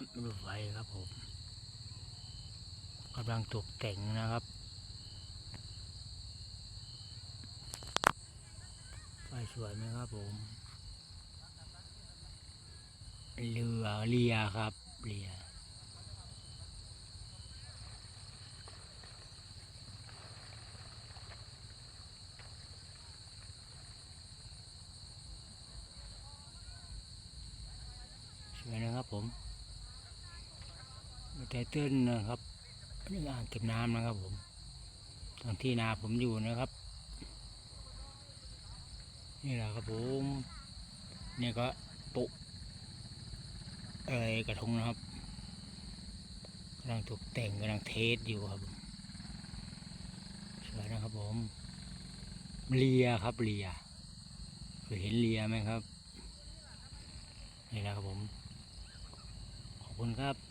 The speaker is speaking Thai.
รถไฟครับผมกำลังตกแต่งนะครับไฟสวยไหมครับผมเรือเรียครับเรียสวยนะครับผม ไตเติ้ลนะครับนี่อ่างเก็บน้ำนะครับผมตรงที่นาผมอยู่นะครับ นี่แหละครับผมเนี่ยก็ปุเอะไรกระทงนะครับกำลังตกแต่งกำลังเทสอยู่ครับสวยนะครับผมเลียครับเลียเคยเห็นเลียไหมครับนี่แหละครับผมขอบคุณครับ